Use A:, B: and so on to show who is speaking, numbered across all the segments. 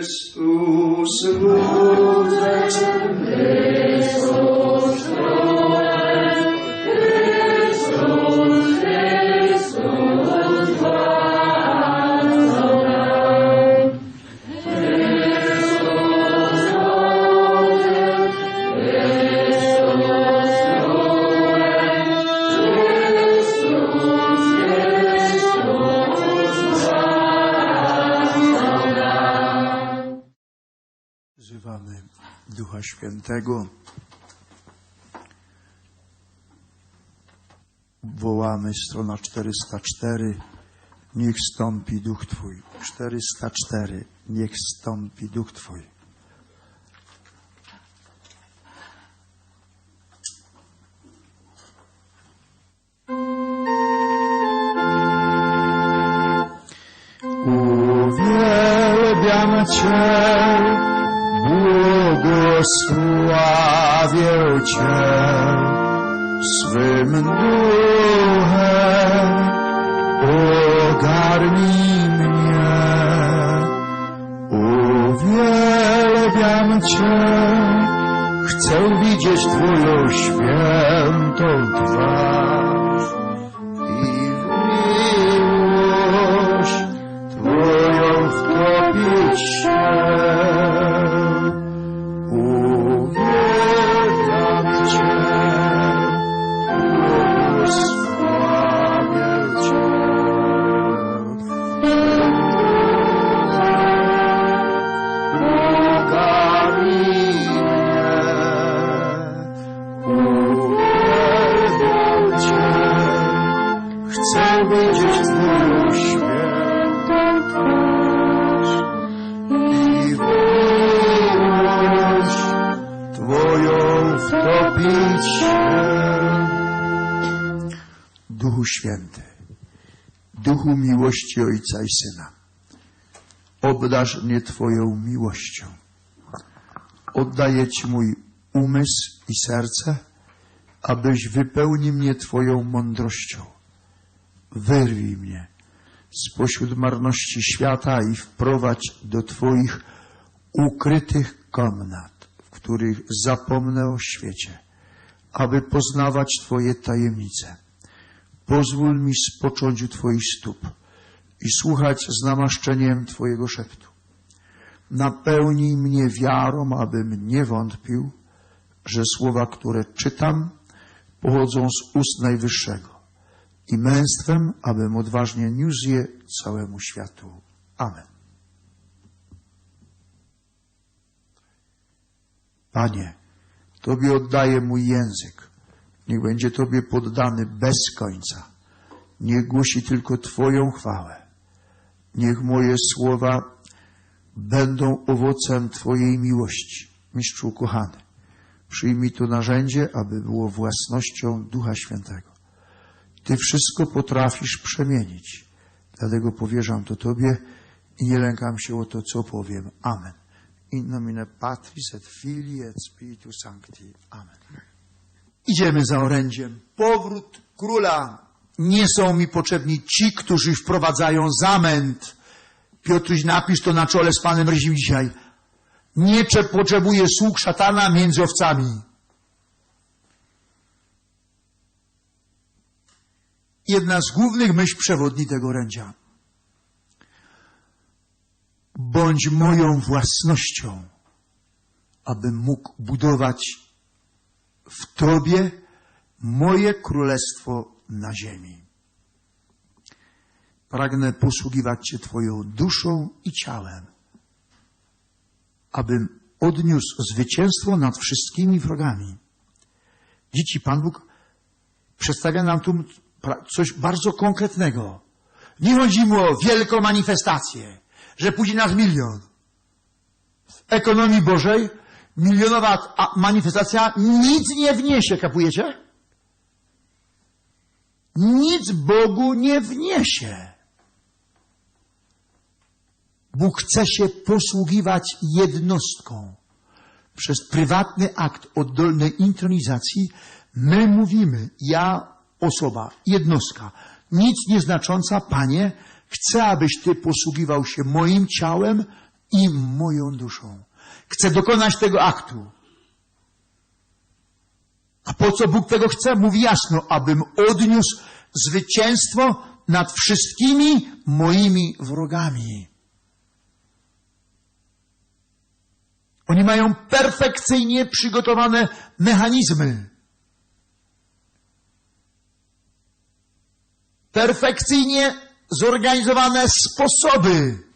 A: Christus, Lord, Świętego. Wołamy strona 404. Niech stąpi Duch Twój. 404. Niech stąpi Duch Twój. Uwielbiam Cię, chcę widzieć Twoją świętą twarz i miłość Twoją wtopić się. Święty, Duchu miłości Ojca i Syna, obdarz mnie Twoją miłością. Oddaję Ci mój umysł i serce, abyś wypełnił mnie Twoją mądrością. Wyrwij mnie spośród marności świata i wprowadź do Twoich ukrytych komnat, w których zapomnę o świecie, aby poznawać Twoje tajemnice. Pozwól mi spocząć u Twoich stóp i słuchać z namaszczeniem Twojego szeptu. Napełnij mnie wiarą, abym nie wątpił, że słowa, które czytam, pochodzą z ust Najwyższego i męstwem, abym odważnie niósł je całemu światu. Amen. Panie, Tobie oddaję mój język. Niech będzie Tobie poddany bez końca. Niech głosi tylko Twoją chwałę. Niech moje słowa będą owocem Twojej miłości. Mistrzu kochany, przyjmij to narzędzie, aby było własnością Ducha Świętego. Ty wszystko potrafisz przemienić. Dlatego powierzam to Tobie i nie lękam się o to, co powiem. Amen. In nomine Patris et Filii et Spiritus Sancti. Amen. Idziemy za orędziem. Powrót króla. Nie są mi potrzebni ci, którzy wprowadzają zamęt. Piotruś, napisz to na czole z Panem Ryzim dzisiaj. Nie potrzebuje sług szatana między owcami. Jedna z głównych myśl przewodni tego orędzia. Bądź moją własnością, abym mógł budować w Tobie moje królestwo na ziemi. Pragnę posługiwać Cię Twoją duszą i ciałem, abym odniósł zwycięstwo nad wszystkimi wrogami. Dzieci, Pan Bóg przedstawia nam tu coś bardzo konkretnego. Nie chodzi mu o wielką manifestację, że pójdzie nas milion. W ekonomii Bożej milionowa manifestacja nic nie wniesie, kapujecie? Nic Bogu nie wniesie. Bóg chce się posługiwać jednostką. Przez prywatny akt oddolnej intronizacji my mówimy, ja osoba, jednostka, nic nieznacząca, Panie, chcę, abyś Ty posługiwał się moim ciałem i moją duszą. Chcę dokonać tego aktu. A po co Bóg tego chce? Mówi jasno, abym odniósł zwycięstwo nad wszystkimi moimi wrogami. Oni mają perfekcyjnie przygotowane mechanizmy. Perfekcyjnie zorganizowane sposoby.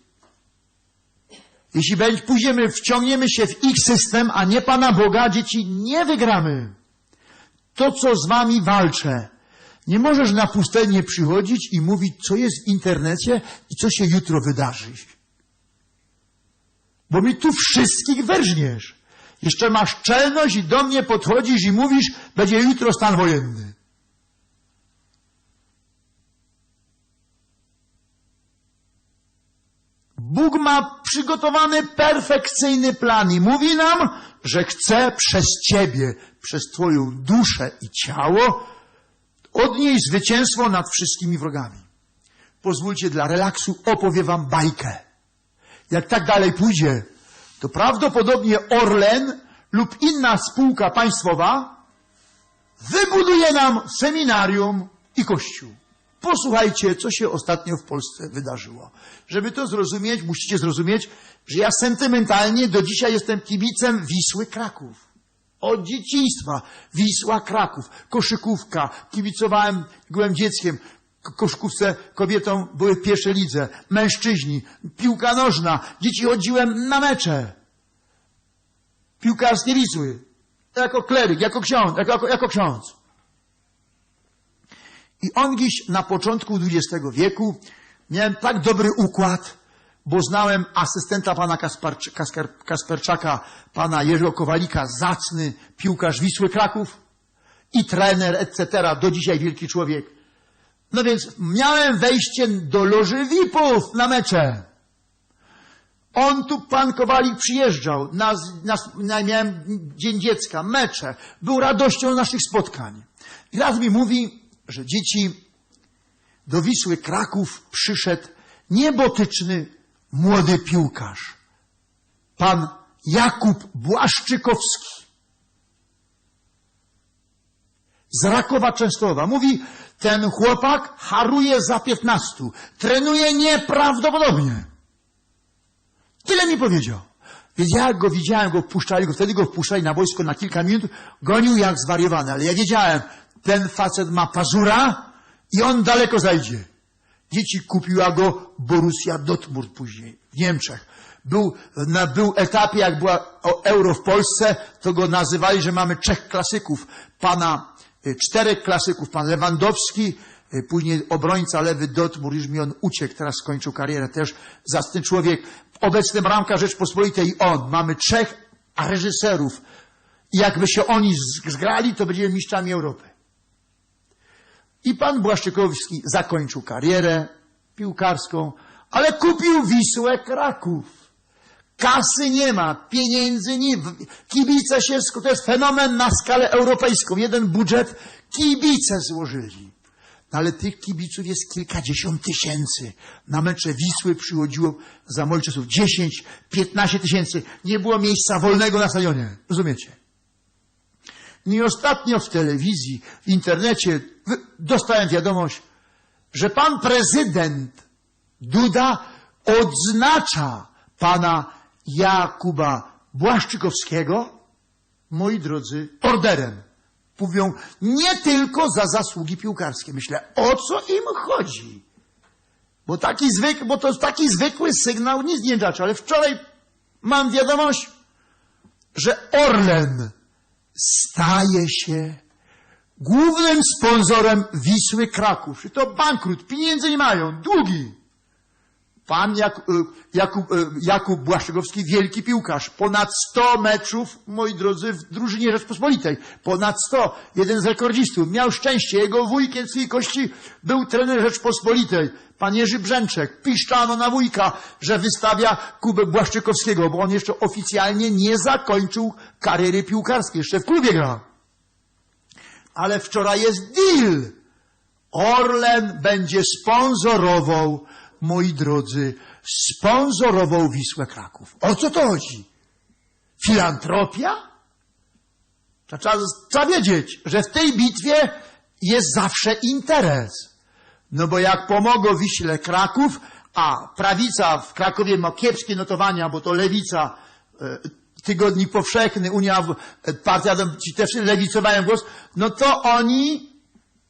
A: Jeśli pójdziemy, wciągniemy się w ich system, a nie Pana Boga, dzieci, nie wygramy. To, co z wami walczę. Nie możesz na pustelnię przychodzić i mówić, co jest w internecie i co się jutro wydarzy. Bo mi tu wszystkich wyrżniesz. Jeszcze masz czelność i do mnie podchodzisz i mówisz, będzie jutro stan wojenny. Bóg ma przygotowany perfekcyjny plan i mówi nam, że chce przez Ciebie, przez Twoją duszę i ciało odnieść zwycięstwo nad wszystkimi wrogami. Pozwólcie dla relaksu opowiem Wam bajkę. Jak tak dalej pójdzie, to prawdopodobnie Orlen lub inna spółka państwowa wybuduje nam seminarium i kościół. Posłuchajcie, co się ostatnio w Polsce wydarzyło. Żeby to zrozumieć, musicie zrozumieć, że ja sentymentalnie do dzisiaj jestem kibicem Wisły Kraków. Od dzieciństwa Wisła Kraków, koszykówka, kibicowałem, byłem dzieckiem, K- koszykówce kobietom były w pierwszej lidze, mężczyźni, piłka nożna, dzieci chodziłem na mecze. Piłkarskie Wisły. Jako kleryk, jako ksiądz, jako, jako, jako ksiądz. I on gdzieś na początku XX wieku miałem tak dobry układ, bo znałem asystenta pana Kasparczy, Kasperczaka, pana Jerzego Kowalika, zacny piłkarz Wisły Kraków i trener, etc. Do dzisiaj wielki człowiek. No więc miałem wejście do loży VIP-ów na mecze. On tu, pan Kowalik, przyjeżdżał. Na, na, na, miałem Dzień Dziecka, mecze. Był radością naszych spotkań. I raz mi mówi, że dzieci do Wisły Kraków przyszedł niebotyczny młody piłkarz. Pan Jakub Błaszczykowski. Z Rakowa Częstochowa. Mówi, ten chłopak haruje za piętnastu. Trenuje nieprawdopodobnie. Tyle mi powiedział. Więc ja go widziałem, go wpuszczali, go wtedy go wpuszczali na wojsko na kilka minut, gonił jak zwariowany, ale ja wiedziałem, ten facet ma pazura i on daleko zajdzie. Dzieci kupiła go Borussia Dortmund później, w Niemczech. Był na był etapie, jak była euro w Polsce, to go nazywali, że mamy trzech klasyków. Pana, y, czterech klasyków, pan Lewandowski, y, później obrońca lewy Dortmund, już mi on uciekł, teraz skończył karierę też, zacny człowiek. Obecny bramka Rzeczpospolitej on. Mamy trzech reżyserów. I jakby się oni zgrali, to będziemy mistrzami Europy. I pan Błaszczykowski zakończył karierę piłkarską, ale kupił Wisłę Kraków. Kasy nie ma, pieniędzy nie. Kibice się, to jest fenomen na skalę europejską. Jeden budżet kibice złożyli. No ale tych kibiców jest kilkadziesiąt tysięcy. Na mecze Wisły przychodziło za moich czasów 10, 15 tysięcy. Nie było miejsca wolnego na stadionie. Rozumiecie? I ostatnio w telewizji, w internecie dostałem wiadomość, że pan prezydent Duda odznacza pana Jakuba Błaszczykowskiego, moi drodzy, orderem. Mówią nie tylko za zasługi piłkarskie. Myślę, o co im chodzi? Bo taki zwykły, bo to taki zwykły sygnał, nic nie znaczy, ale wczoraj mam wiadomość, że Orlen staje się głównym sponsorem Wisły Kraków. I to bankrut, pieniędzy nie mają, długi. Pan y, Jakub, y, Jakub Błaszczykowski, wielki piłkarz. Ponad 100 meczów, moi drodzy, w drużynie Rzeczpospolitej. Ponad 100. Jeden z rekordzistów. Miał szczęście. Jego wujkiem swojej kości był trener Rzeczpospolitej. Pan Jerzy Brzęczek. Piszczano na wujka, że wystawia Kubę Błaszczykowskiego, bo on jeszcze oficjalnie nie zakończył kariery piłkarskiej. Jeszcze w klubie gra. Ale wczoraj jest deal. Orlen będzie sponsorował, moi drodzy, sponsorował Wisłę Kraków. O co to chodzi? Filantropia? Trzeba, trzeba wiedzieć, że w tej bitwie jest zawsze interes. No bo jak pomogą Wiśle Kraków, a prawica w Krakowie ma kiepskie notowania, bo to lewica, e, tygodnik powszechny, Unia, partia, ci też lewicowają głos, no to oni,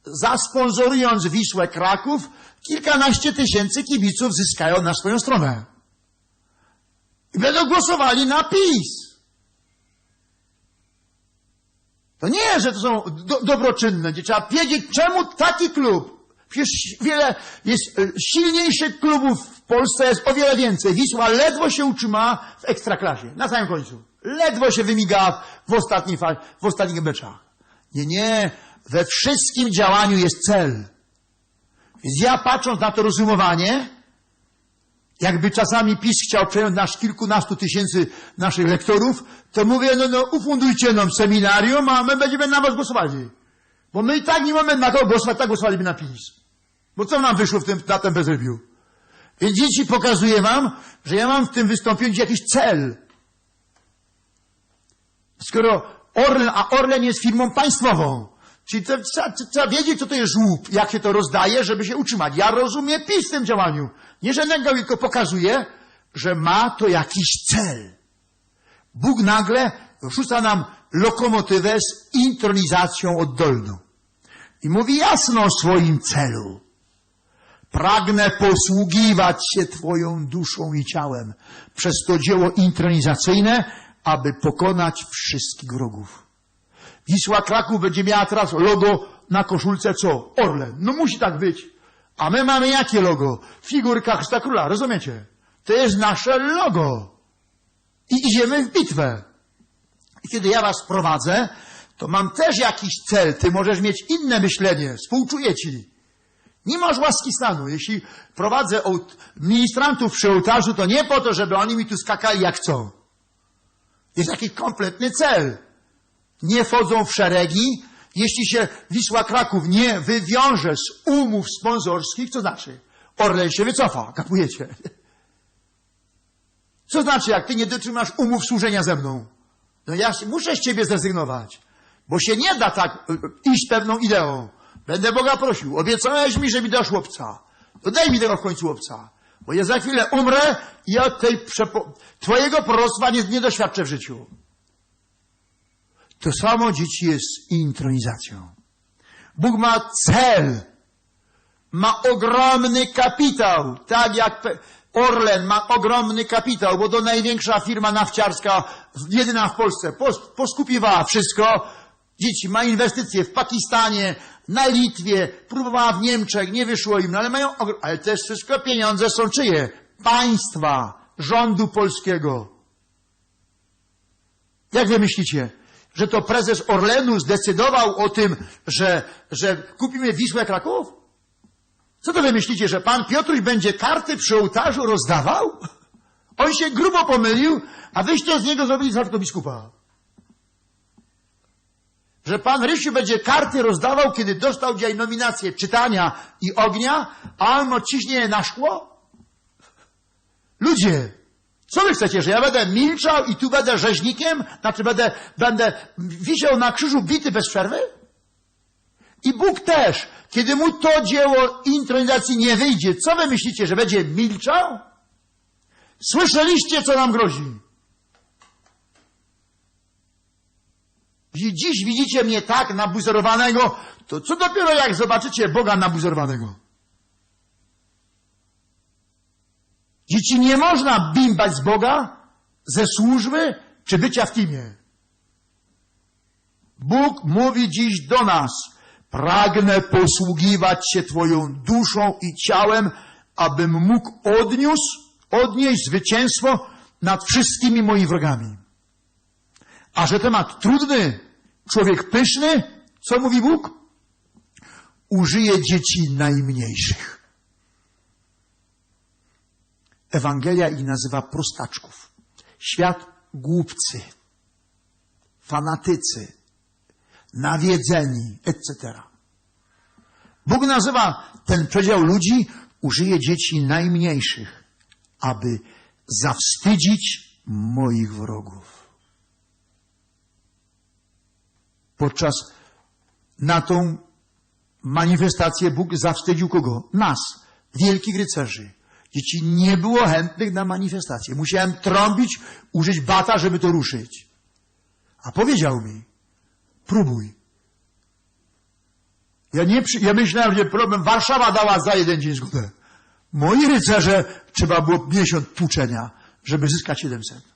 A: zasponsorując Wisłę Kraków, kilkanaście tysięcy kibiców zyskają na swoją stronę. I będą głosowali na PiS. To nie, że to są do, dobroczynne, gdzie trzeba wiedzieć, czemu taki klub. Przecież wiele jest e, silniejszych klubów w Polsce, jest o wiele więcej. Wisła ledwo się utrzyma w ekstraklasie, na samym końcu. Ledwo się wymiga w, ostatniej, fa- w ostatnich meczach. Nie, nie, we wszystkim działaniu jest cel. Więc ja patrząc na to rozumowanie, jakby czasami PiS chciał przejąć nasz kilkunastu tysięcy naszych lektorów, to mówię, no, no ufundujcie nam seminarium, a my będziemy na was głosowali. Bo my i tak nie mamy na kogo głosować, tak głosowaliby na PiS. Bo co nam wyszło w tym, na tym bezrybiu? Więc dzieci pokazuję wam, że ja mam w tym wystąpieniu jakiś cel. Skoro Orlen, a Orlen jest firmą państwową, czyli trzeba, trzeba wiedzieć, co to jest żłób, jak się to rozdaje, żeby się utrzymać. Ja rozumiem PiS w tym działaniu. Nie, że nęgał, tylko pokazuje, że ma to jakiś cel. Bóg nagle rzuca nam lokomotywę z intronizacją oddolną. I mówi jasno o swoim celu. Pragnę posługiwać się Twoją duszą i ciałem przez to dzieło intronizacyjne, aby pokonać wszystkich wrogów. Wisła Kraków będzie miała teraz logo na koszulce co? Orlen. No musi tak być. A my mamy jakie logo? Figurka Chrysta Króla, rozumiecie? To jest nasze logo. I idziemy w bitwę. I kiedy ja was prowadzę, to mam też jakiś cel. Ty możesz mieć inne myślenie. Współczuję ci. Nie masz łaski stanu. Jeśli prowadzę ministrantów przy ołtarzu, to nie po to, żeby oni mi tu skakali jak chcą. Jest jakiś kompletny cel. Nie wchodzą w szeregi. Jeśli się Wisła Kraków nie wywiąże z umów sponsorskich, co znaczy? Orlen się wycofa, kapujecie. Co znaczy, jak ty nie dotrzymasz umów służenia ze mną? No ja muszę z ciebie zrezygnować, bo się nie da tak y, y, iść pewną ideą. Będę Boga prosił, obiecałeś mi, że mi dasz chłopca. To daj mi tego w końcu chłopca, bo ja za chwilę umrę i ja tej przepo... twojego proroctwa nie, nie doświadczę w życiu. To samo dzieci jest intronizacją. Bóg ma cel, ma ogromny kapitał, tak jak Orlen ma ogromny kapitał, bo to największa firma nafciarska, jedyna w Polsce, pos, poskupiwała wszystko. Dzieci ma inwestycje w Pakistanie, na Litwie, próbowała w Niemczech, nie wyszło im, no ale mają, ale też wszystko pieniądze są czyje? Państwa, rządu polskiego. Jak wy myślicie, że to prezes Orlenu zdecydował o tym, że, że kupimy Wisłę Kraków? Co to wy myślicie, że pan Piotruś będzie karty przy ołtarzu rozdawał? On się grubo pomylił, a wyście z niego zrobili biskupa. Że pan Rysiu będzie karty rozdawał, kiedy dostał dzisiaj nominację czytania i ognia, a on odciśnie je na szkło? Ludzie, co wy chcecie, że ja będę milczał i tu będę rzeźnikiem? Znaczy będę, będę wisiał na krzyżu bity bez przerwy? I Bóg też, kiedy mu to dzieło intronizacji nie wyjdzie, co wy myślicie, że będzie milczał? Słyszeliście, co nam grozi. Dziś widzicie mnie tak nabuzorowanego, to co dopiero jak zobaczycie Boga nabuzorowanego? Dzieci nie można bimbać z Boga ze służby czy bycia w teamie. Bóg mówi dziś do nas, pragnę posługiwać się Twoją duszą i ciałem, abym mógł odniósł, odnieść zwycięstwo nad wszystkimi moimi wrogami. A że temat trudny, człowiek pyszny, co mówi Bóg? Użyje dzieci najmniejszych. Ewangelia ich nazywa prostaczków. Świat głupcy, fanatycy, nawiedzeni, etc. Bóg nazywa ten przedział ludzi, użyje dzieci najmniejszych, aby zawstydzić moich wrogów. Podczas na tą manifestację Bóg zawstydził kogo? Nas, wielkich rycerzy. Dzieci nie było chętnych na manifestację. Musiałem trąbić, użyć bata, żeby to ruszyć. A powiedział mi, próbuj. Ja, nie, ja myślałem, że problem Warszawa dała za jeden dzień zgodę. Moi rycerze trzeba było miesiąc tłuczenia, żeby zyskać 700.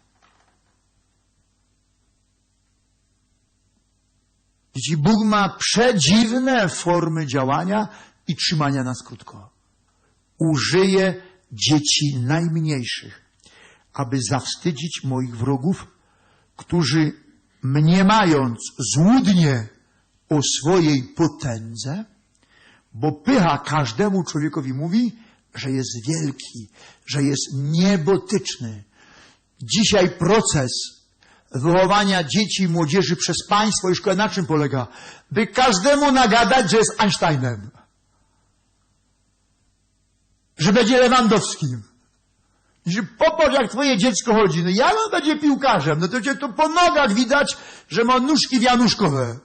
A: Dzieci, Bóg ma przedziwne formy działania i trzymania nas krótko. Użyje dzieci najmniejszych, aby zawstydzić moich wrogów, którzy mniemając złudnie o swojej potędze, bo pycha każdemu człowiekowi mówi, że jest wielki, że jest niebotyczny. Dzisiaj proces wychowania dzieci i młodzieży przez państwo i szkołę na czym polega? By każdemu nagadać, że jest Einsteinem. Że będzie Lewandowskim. Że popatrz, jak twoje dziecko chodzi. No jak on będzie piłkarzem? No to cię to po nogach widać, że ma nóżki wianuszkowe.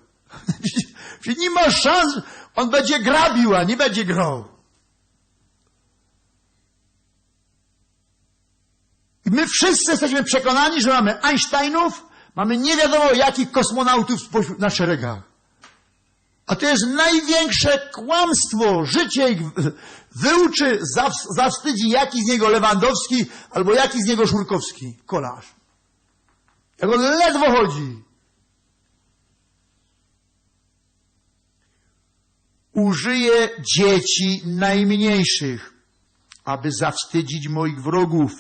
A: Nie ma szans. On będzie grabił, a nie będzie grał. My wszyscy jesteśmy przekonani, że mamy Einsteinów, mamy nie wiadomo jakich kosmonautów spośród na szeregach. A to jest największe kłamstwo. Życie ich wyuczy, zaw- zawstydzi jaki z niego Lewandowski albo jaki z niego Szurkowski, kolarz. Jak on ledwo chodzi. Użyję dzieci najmniejszych, aby zawstydzić moich wrogów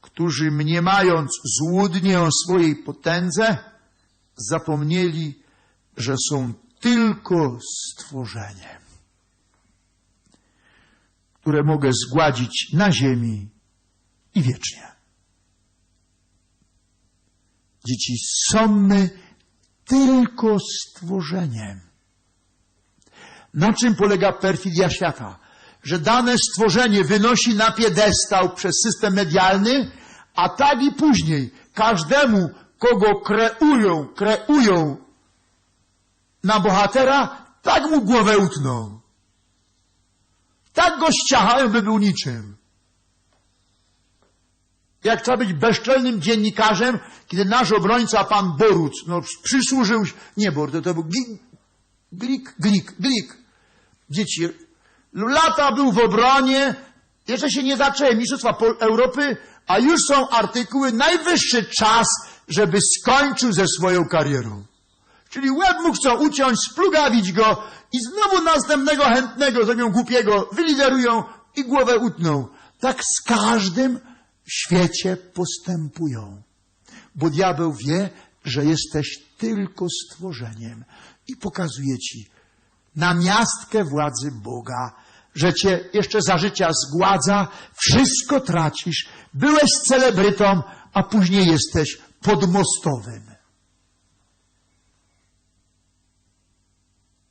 A: którzy mniemając złudnie o swojej potędze, zapomnieli, że są tylko stworzeniem, które mogę zgładzić na ziemi i wiecznie. Dzieci, są my tylko stworzeniem. Na czym polega perfidia świata? Że dane stworzenie wynosi na piedestał przez system medialny, a tak i później każdemu, kogo kreują, kreują na bohatera, tak mu głowę utną. Tak go ściachają, by był niczym. Jak trzeba być bezczelnym dziennikarzem, kiedy nasz obrońca, pan Boruc, no, przysłużył się, nie Bor, to, to był Glik, Glik, Glik. Dzieci, lata był w obronie, jeszcze się nie zaczęły Mistrzostwa Europy, a już są artykuły, najwyższy czas, żeby skończył ze swoją karierą. Czyli łeb mu chcą uciąć, splugawić go i znowu następnego chętnego, zrobią głupiego, wyliderują i głowę utną. Tak z każdym świecie postępują. Bo diabeł wie, że jesteś tylko stworzeniem i pokazuje ci namiastkę władzy Boga, że cię jeszcze za życia zgładza, wszystko tracisz, byłeś celebrytą, a później jesteś podmostowym.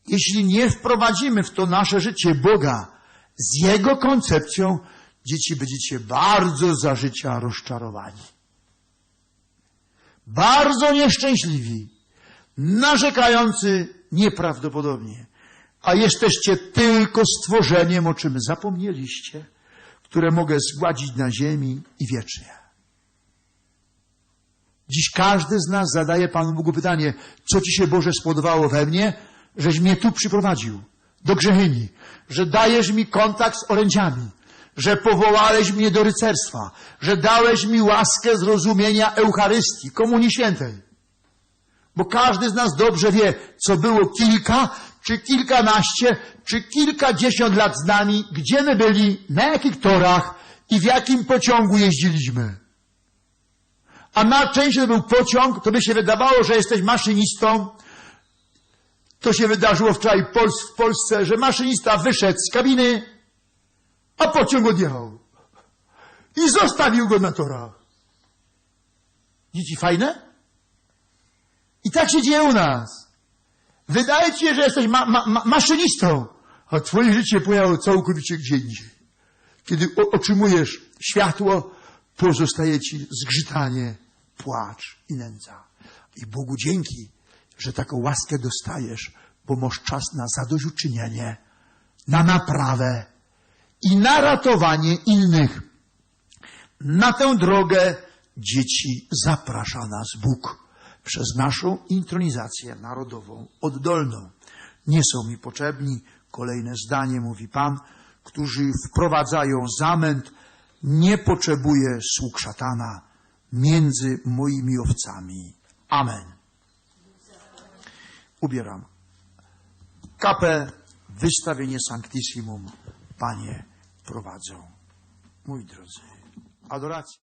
A: Jeśli nie wprowadzimy w to nasze życie Boga z Jego koncepcją, dzieci będziecie bardzo za życia rozczarowani. Bardzo nieszczęśliwi, narzekający nieprawdopodobnie. A jesteście tylko stworzeniem, o czym zapomnieliście, które mogę zgładzić na ziemi i wiecznie. Dziś każdy z nas zadaje Panu Bogu pytanie, co Ci się Boże spodobało we mnie, żeś mnie tu przyprowadził, do Grzechyni, że dajesz mi kontakt z orędziami, że powołałeś mnie do rycerstwa, że dałeś mi łaskę zrozumienia Eucharystii, Komunii Świętej. Bo każdy z nas dobrze wie, co było kilka, czy kilkanaście, czy kilkadziesiąt lat z nami, gdzie my byli, na jakich torach i w jakim pociągu jeździliśmy. A na części to był pociąg, to by się wydawało, że jesteś maszynistą. To się wydarzyło wczoraj w Polsce, że maszynista wyszedł z kabiny, a pociąg odjechał. I zostawił go na torach. Dzieci fajne? I tak się dzieje u nas. Wydaje ci się, że jesteś ma, ma, ma, maszynistą, a twoje życie pojechało całkowicie gdzie indziej. Kiedy o- otrzymujesz światło, pozostaje ci zgrzytanie, płacz i nędza. I Bogu dzięki, że taką łaskę dostajesz, bo masz czas na zadośćuczynienie, na naprawę i na ratowanie innych. Na tę drogę dzieci zaprasza nas Bóg przez naszą intronizację narodową oddolną. Nie są mi potrzebni, kolejne zdanie mówi Pan, którzy wprowadzają zamęt, nie potrzebuję sług szatana między moimi owcami. Amen. Ubieram kapę, wystawienie Sanctissimum, Panie prowadzą. Mój drodzy, adoracja.